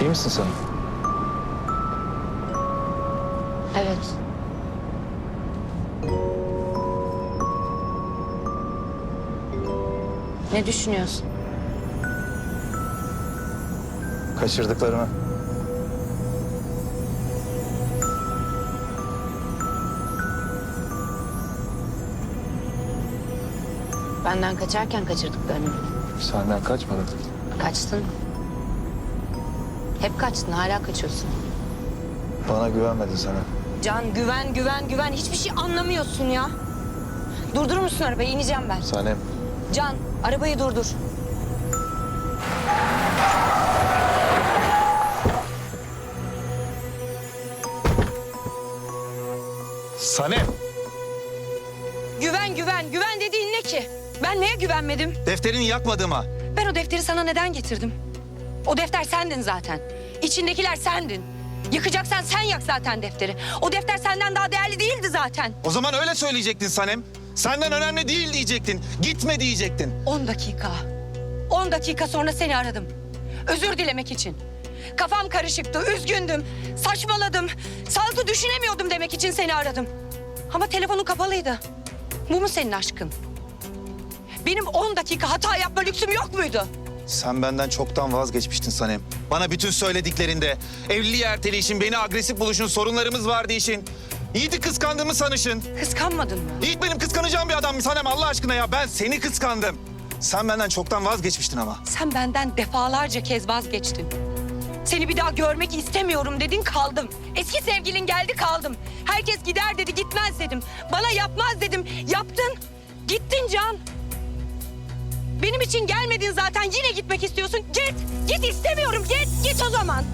İyi misin sen? Evet. Ne düşünüyorsun? Kaçırdıklarımı. Benden kaçarken kaçırdıklarını. Senden kaçmadım. Kaçtın. Hep kaçtın, hala kaçıyorsun. Bana güvenmedin sana. Can güven, güven, güven. Hiçbir şey anlamıyorsun ya. Durdurur musun arabayı? İneceğim ben. Sanem. Can, arabayı durdur. Sanem! Güven, güven, güven dediğin ne ki? Ben neye güvenmedim? Defterini yakmadığıma. Ben o defteri sana neden getirdim? O defter sendin zaten. İçindekiler sendin. Yıkacaksan sen yak zaten defteri. O defter senden daha değerli değildi zaten. O zaman öyle söyleyecektin Sanem. Senden önemli değil diyecektin. Gitme diyecektin. 10 dakika. 10 dakika sonra seni aradım. Özür dilemek için. Kafam karışıktı, üzgündüm, saçmaladım. Sağlıklı düşünemiyordum demek için seni aradım. Ama telefonun kapalıydı. Bu mu senin aşkın? Benim 10 dakika hata yapma lüksüm yok muydu? Sen benden çoktan vazgeçmiştin Sanem. Bana bütün söylediklerinde, evliliği erteleyişin, beni agresif buluşun, sorunlarımız var deyişin. Yiğit'i kıskandığımı sanışın. Kıskanmadın mı? Yiğit benim kıskanacağım bir adam mı Sanem Allah aşkına ya? Ben seni kıskandım. Sen benden çoktan vazgeçmiştin ama. Sen benden defalarca kez vazgeçtin. Seni bir daha görmek istemiyorum dedin kaldım. Eski sevgilin geldi kaldım. Herkes gider dedi gitmez dedim. Bana yapmaz dedim. Yaptın. Gittin Can. Benim için gelmedin zaten yine gitmek istiyorsun. Git. Git istemiyorum. Git. Git o zaman.